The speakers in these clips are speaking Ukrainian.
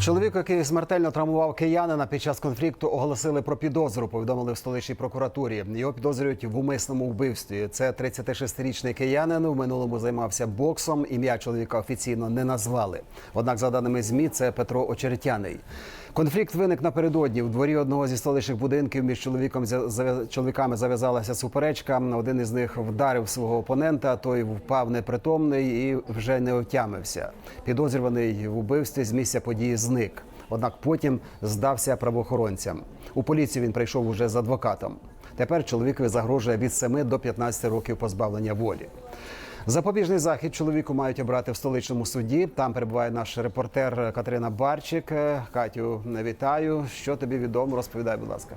Чоловік, який смертельно травмував киянина під час конфлікту, оголосили про підозру. Повідомили в столичній прокуратурі. Його підозрюють в умисному вбивстві. Це 36-річний киянин. В минулому займався боксом. Ім'я чоловіка офіційно не назвали. Однак, за даними змі, це Петро Очеретяний. Конфлікт виник напередодні. У дворі одного зі столичних будинків між чоловіком чоловіками зав'язалася суперечка. Один із них вдарив свого опонента. Той впав непритомний і вже не отямився. Підозрюваний в убивстві з місця події зник. Однак потім здався правоохоронцям. У поліцію він прийшов уже з адвокатом. Тепер чоловікові загрожує від 7 до 15 років позбавлення волі. Запобіжний захід чоловіку мають обрати в столичному суді. Там перебуває наш репортер Катерина Барчик. Е, Катю, вітаю. Що тобі відомо? Розповідай, будь ласка.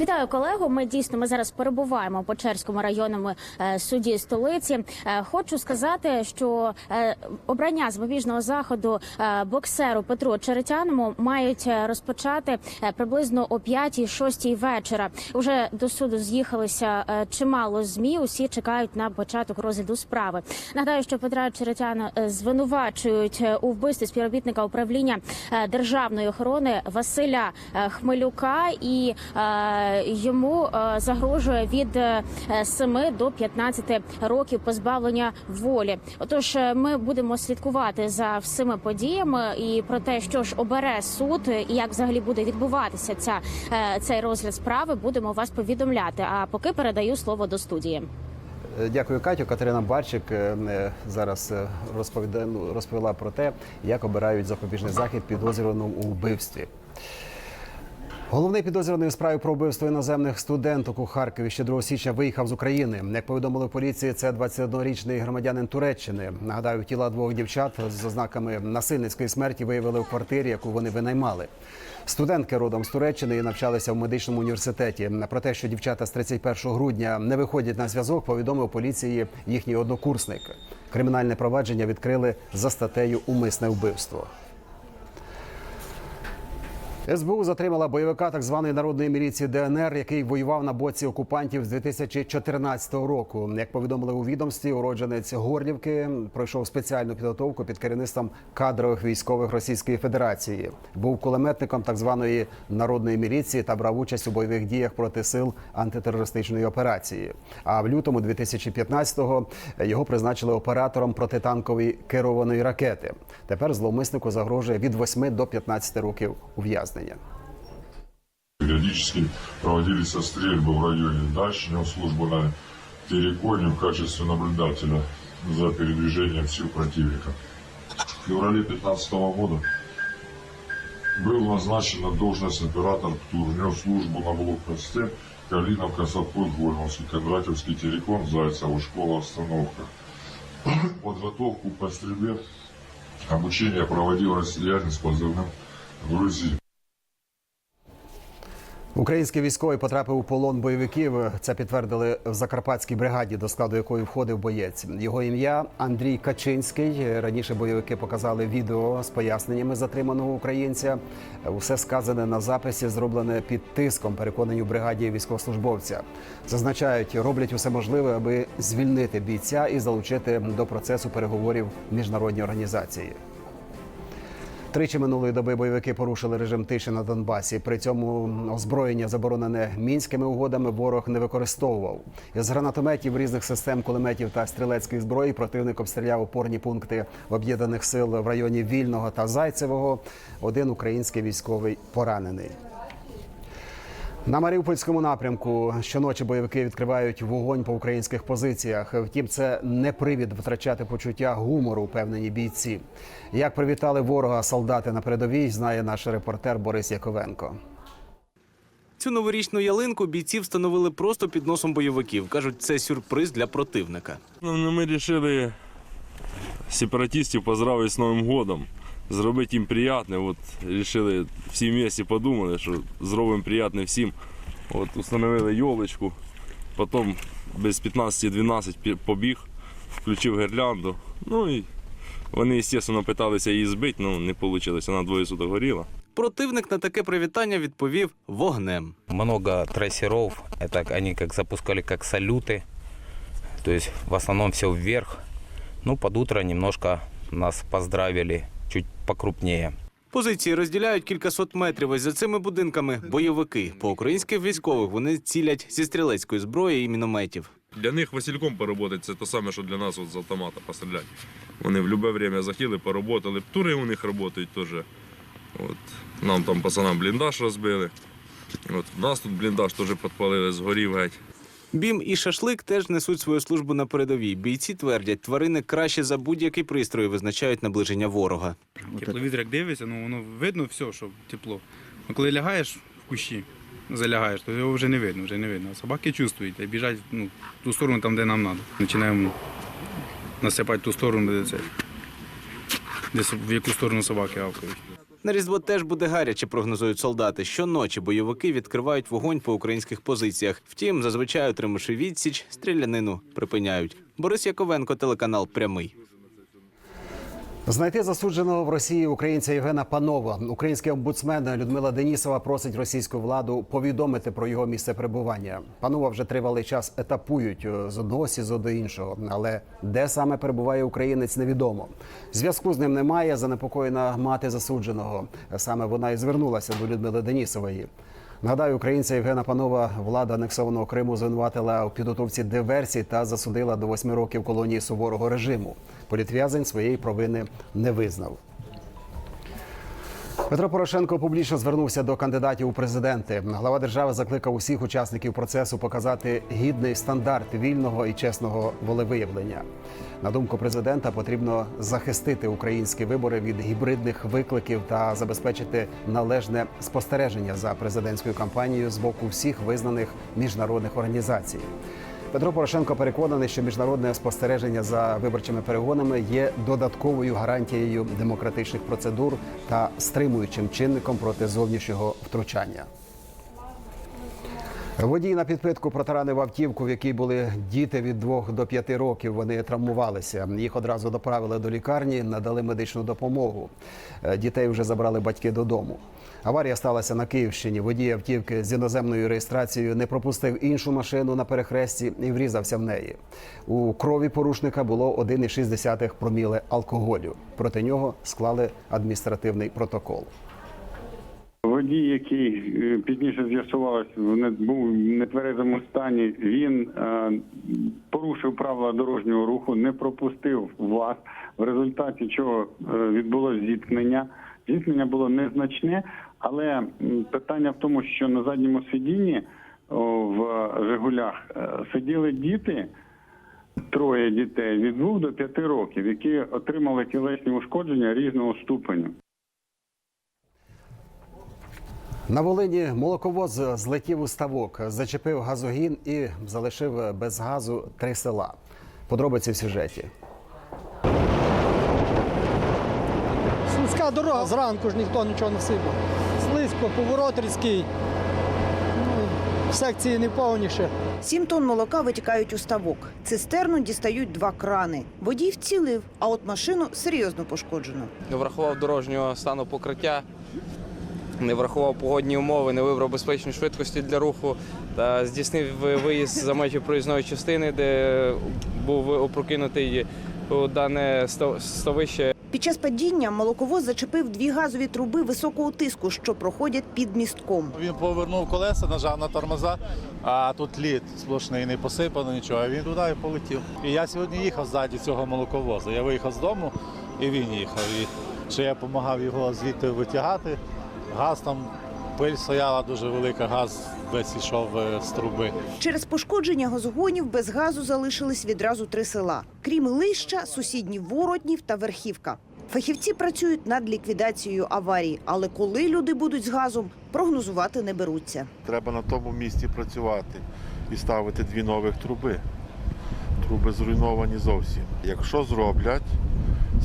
Вітаю колего. Ми дійсно ми зараз перебуваємо по Черському районному е, суді столиці. Е, Хочу сказати, що е, обрання запобіжного заходу боксеру Петру Черетяному мають розпочати приблизно о 5-6 вечора. Уже до суду з'їхалися чимало змі. Усі чекають на початок розгляду справи. Нагадаю, що Петра Черетяна звинувачують у вбивстві співробітника управління державної охорони Василя Хмелюка і йому е, загрожує від е, 7 до 15 років позбавлення волі. Отож, е, ми будемо слідкувати за всіми подіями і про те, що ж обере суд і як взагалі буде відбуватися ця е, цей розгляд справи. Будемо вас повідомляти. А поки передаю слово до студії. Е, Дякую, Катю. Катерина Барчик е, е, зараз е, ну, розповіла про те, як обирають запобіжний захід підозрюваному у вбивстві. Головний підозрюваний у справі про вбивство іноземних студенток у Харкові ще 2 січня виїхав з України. Як повідомили в поліції, це 21-річний громадянин Туреччини. Нагадаю, тіла двох дівчат з ознаками насильницької смерті виявили в квартирі, яку вони винаймали. Студентки родом з Туреччини і навчалися в медичному університеті. Про те, що дівчата з 31 грудня не виходять на зв'язок, повідомив поліції їхній однокурсник. Кримінальне провадження відкрили за статтею Умисне вбивство. СБУ затримала бойовика так званої народної міліції ДНР, який воював на боці окупантів з 2014 року. Як повідомили у відомстві, уродженець Горлівки пройшов спеціальну підготовку під керівництвом кадрових військових Російської Федерації. Був кулеметником так званої народної міліції та брав участь у бойових діях проти сил антитерористичної операції. А в лютому 2015-го його призначили оператором протитанкової керованої ракети. Тепер зловмиснику загрожує від 8 до 15 років ув'язнення. Периодически проводились стрельбы в районе дач, нес службу на Тереконе в качестве наблюдателя за передвижением сил противника. В феврале 2015 года был назначен на должность оператор ПТУР, нес службу на блокпосте Калиновка, Совхоз Вольновский, Кондратьевский, Терекон, Зайцево, школа, остановка. Подготовку по стрельбе, обучение проводил россиянин с позывным «Грузин». Український військовий потрапив у полон бойовиків. Це підтвердили в Закарпатській бригаді, до складу якої входив боєць. Його ім'я Андрій Качинський. Раніше бойовики показали відео з поясненнями затриманого українця. Усе сказане на записі зроблене під тиском. Переконані в бригаді військовослужбовця. Зазначають, роблять усе можливе, аби звільнити бійця і залучити до процесу переговорів міжнародні організації. Тричі минулої доби бойовики порушили режим тиші на Донбасі. При цьому озброєння, заборонене мінськими угодами, ворог не використовував. З гранатометів різних систем кулеметів та стрілецької зброї противник обстріляв опорні пункти об'єднаних сил в районі Вільного та Зайцевого. Один український військовий поранений. На Маріупольському напрямку щоночі бойовики відкривають вогонь по українських позиціях. Втім, це не привід втрачати почуття гумору, впевнені бійці. Як привітали ворога солдати на передовій, знає наш репортер Борис Яковенко. Цю новорічну ялинку бійці встановили просто під носом бойовиків. Кажуть, це сюрприз для противника. Ну, ми вирішили сепаратистів поздравити з Новим годом. Зробити їм приємне. От вирішили всі вместе подумали, що зробимо приємне всім. От установили йолочку, потім без 15-12 побіг, включив гірлянду. Ну і вони, звісно, питалися її збити, але не вийшло, вона двоє суток горіла. Противник на таке привітання відповів вогнем. Много трассеров. Это они как запускали как салюты. То есть в основном все вверх. Ну, под утро немножко нас поздравили чуть покрупнее. Позиції розділяють кількасот метрів. Ось за цими будинками бойовики. По українських військових вони цілять зі стрілецької зброї і мінометів. Для них Васильком поработати це те саме, що для нас от з автомата постріляти. Вони в будь-яке время захотіли, поработали. Тури у них працюють теж. От. Нам там пацанам бліндаж розбили. От. У нас тут бліндаж теж підпалили, згорів геть. Бім і шашлик теж несуть свою службу на передовій. Бійці твердять, тварини краще за будь-який пристрій визначають наближення ворога. Тепловізор як дивишся, ну воно видно все, що тепло. Ну коли лягаєш в кущі, залягаєш, то його вже не видно, вже не видно. Собаки чувствують і біжать ну, в ту сторону, там, де нам треба. Починаємо насипати ту сторону, де це. Де, в яку сторону собаки гавкають. На різдво теж буде гаряче, прогнозують солдати. Щоночі бойовики відкривають вогонь по українських позиціях. Втім, зазвичай, отримавши відсіч, стрілянину припиняють. Борис Яковенко, телеканал Прямий. Знайти засудженого в Росії українця Євгена Панова. Український омбудсмен Людмила Денісова просить російську владу повідомити про його місце перебування. Панова вже тривалий час етапують е, з одного СІЗО до іншого, але де саме перебуває українець, невідомо. Зв'язку з ним немає. Занепокоєна мати засудженого. Саме вона і звернулася до Людмили Денісової. Нагадаю, українця Євгена Панова влада анексованого Криму звинуватила у підготовці диверсій та засудила до восьми років колонії суворого режиму. Політв'язень своєї провини не визнав. Петро Порошенко публічно звернувся до кандидатів у президенти. Глава держави закликав усіх учасників процесу показати гідний стандарт вільного і чесного волевиявлення. На думку президента, потрібно захистити українські вибори від гібридних викликів та забезпечити належне спостереження за президентською кампанією з боку всіх визнаних міжнародних організацій. Петро Порошенко переконаний, що міжнародне спостереження за виборчими перегонами є додатковою гарантією демократичних процедур та стримуючим чинником проти зовнішнього втручання. Водій на підпитку протаранив автівку, в якій були діти від 2 до 5 років. Вони травмувалися. Їх одразу доправили до лікарні, надали медичну допомогу. Е, Дітей вже забрали батьки додому. Аварія сталася на Київщині. Водій автівки з іноземною реєстрацією не пропустив іншу машину на перехресті і врізався в неї. У крові порушника було 1,6 проміле алкоголю. Проти нього склали адміністративний протокол. Водій, який е, пізніше з'ясувалось, не- був в нетверезому стані, він е, порушив правила дорожнього руху, не пропустив вас, в результаті чого е, відбулось зіткнення. Зіткнення було незначне, але питання в тому, що на задньому сидінні в Жигулях сиділи діти, троє дітей від 2 до 5 років, які отримали тілесні ушкодження різного ступеню. На Волині молоковоз злетів у ставок, зачепив газогін і залишив без газу три села. Подробиці в сюжеті. Слизька дорога, зранку ж ніхто нічого не сипав. Слизько, поворот різкий. Ну, секції не повніше. Сім тонн молока витікають у ставок. Цистерну дістають два крани. Водій вцілив, а от машину серйозно пошкоджено. врахував дорожнього стану покриття, не врахував погодні умови, не вибрав безпечні швидкості для руху та здійснив виїзд за межі проїзної частини, де був опрокинутий у дане ста- ставище. Під час падіння молоковоз зачепив дві газові труби високого тиску, що проходять під містком. Він повернув колеса, нажав на тормоза, а тут лід сплошний, не посипано нічого. а Він туди і полетів. І я сьогодні їхав ззаді цього молоковозу. Я виїхав з дому і він їхав. І ще я допомагав його звідти витягати. Газ там, пиль стояла дуже велика, газ весь йшов е, з труби. Через пошкодження газогонів без газу залишились відразу три села. Крім Лища, сусідні Воротнів та Верхівка. Фахівці працюють над ліквідацією аварії, але коли люди будуть з газом, прогнозувати не беруться. Треба на тому місці працювати і ставити дві нових труби. Труби зруйновані зовсім. Якщо зроблять,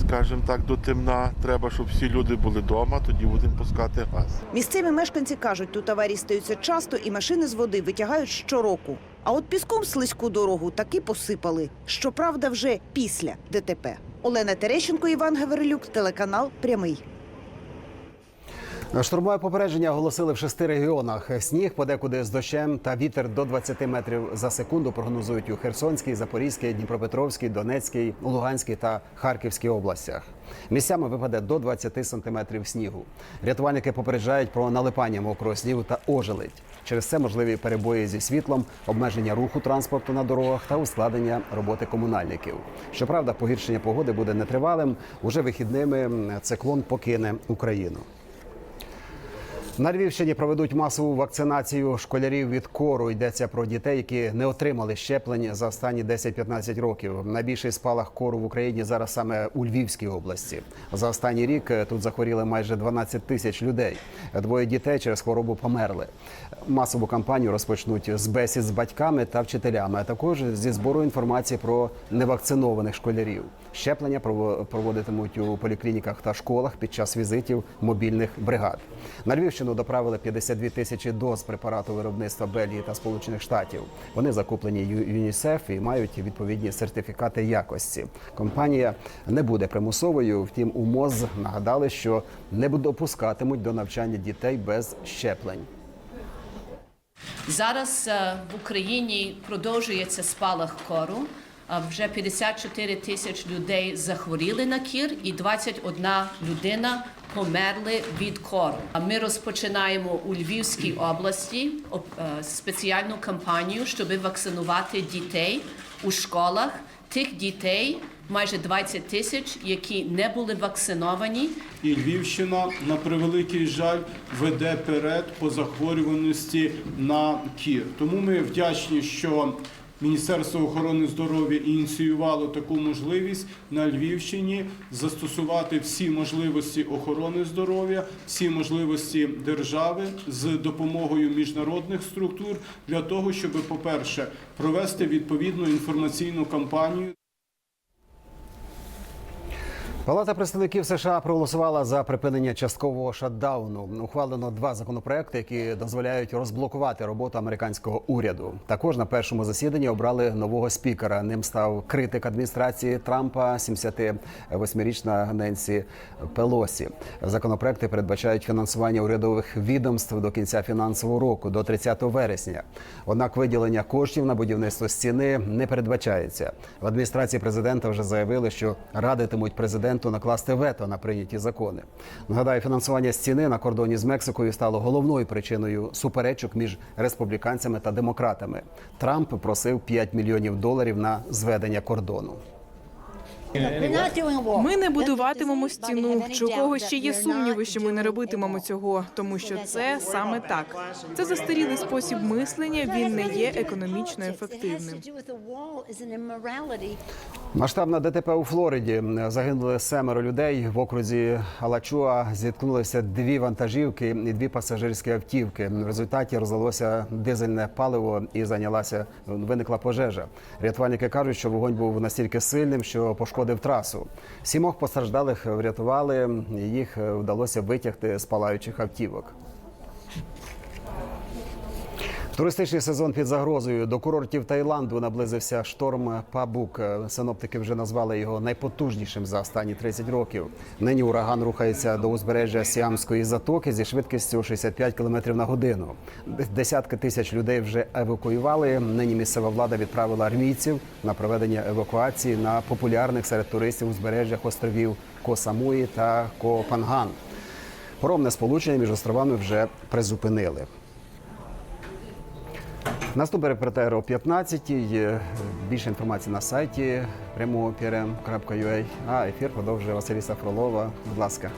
скажімо так, до темна, треба, щоб всі люди були вдома, тоді будемо пускати газ. Місцеві мешканці кажуть, тут аварії стаються часто і машини з води витягають щороку. А от піском слизьку дорогу таки посипали. Щоправда, вже після ДТП. Олена Терещенко, Іван Гаврилюк, телеканал Прямий. Штурмове попередження оголосили в шести регіонах. Сніг подекуди з дощем та вітер до 20 метрів за секунду прогнозують у Херсонській, Запорізькій, Дніпропетровській, Донецькій, Луганській та Харківській областях. Місцями випаде до 20 сантиметрів снігу. Рятувальники попереджають про налипання мокрого снігу та ожеледь. Через це можливі перебої зі світлом, обмеження руху транспорту на дорогах та ускладнення роботи комунальників. Щоправда, погіршення погоди буде нетривалим. Уже вихідними циклон покине Україну. На Львівщині проведуть масову вакцинацію школярів від кору. Йдеться про дітей, які не отримали щеплень за останні 10-15 років. Найбільший спалах кору в Україні зараз саме у Львівській області. За останній рік е, тут захворіли майже 12 тисяч людей. Двоє дітей через хворобу померли. Масову кампанію розпочнуть з бесід з батьками та вчителями, а також зі збору інформації про невакцинованих школярів. Щеплення прово- проводитимуть у поліклініках та школах під час візитів мобільних бригад. На Львівщину доправили 52 тисячі доз препарату виробництва Бельгії та Сполучених Штатів. Вони закуплені ЮНІСЕФ і мають відповідні сертифікати якості. Компанія не буде примусовою. Втім, у МОЗ нагадали, що не допускатимуть до навчання дітей без щеплень. Зараз е, в Україні продовжується спалах кору. Вже 54 тисяч людей захворіли на кір, і 21 людина померли від кору. А Ми розпочинаємо у Львівській області е, спеціальну кампанію, щоб вакцинувати дітей у школах. Тих дітей майже 20 тисяч, які не були вакциновані, І Львівщина, на превеликий жаль, веде перед по захворюваності на кір. Тому ми вдячні, що Міністерство охорони здоров'я ініціювало таку можливість на Львівщині застосувати всі можливості охорони здоров'я, всі можливості держави з допомогою міжнародних структур для того, щоб, по-перше, провести відповідну інформаційну кампанію. Палата представників США проголосувала за припинення часткового шатдауну. Ухвалено два законопроекти, які дозволяють розблокувати роботу американського уряду. Також на першому засіданні обрали нового спікера. Ним став критик адміністрації Трампа, 78-річна Ненсі Пелосі. Законопроекти передбачають фінансування урядових відомств до кінця фінансового року, до 30 вересня. Однак виділення коштів на будівництво стіни не передбачається. В адміністрації президента вже заявили, що радитимуть президенту накласти вето на прийняті закони. Нагадаю, фінансування стіни на кордоні з Мексикою стало головною причиною суперечок між республіканцями та демократами. Трамп просив 5 мільйонів доларів на зведення кордону. Ми не будуватимемо стіну. Чи у когось ще є сумніви, що ми не робитимемо цього, тому що це саме так. Це застарілий спосіб мислення. Він не є економічно ефективним. Масштабна ДТП у Флориді загинули семеро людей. В окрузі Алачуа зіткнулися дві вантажівки і дві пасажирські автівки. В результаті розлилося дизельне паливо і зайнялася виникла пожежа. Рятувальники кажуть, що вогонь був настільки сильним, що пошкодив трасу. Сімох постраждалих врятували. Їх вдалося витягти з палаючих автівок. Туристичний сезон під загрозою до курортів Таїланду наблизився шторм Пабук. Синоптики вже назвали його найпотужнішим за останні 30 років. Нині ураган рухається до узбережжя Сіамської затоки зі швидкістю 65 км на годину. Десятки тисяч людей вже евакуювали. Нині місцева влада відправила армійців на проведення евакуації на популярних серед туристів узбережжях островів Косамуї та Копанган. Поромне сполучення між островами вже призупинили. Наступний репортер о 15 Більше інформації на сайті прямого.prm.ua. А ефір продовжує Василіса Фролова. Будь ласка.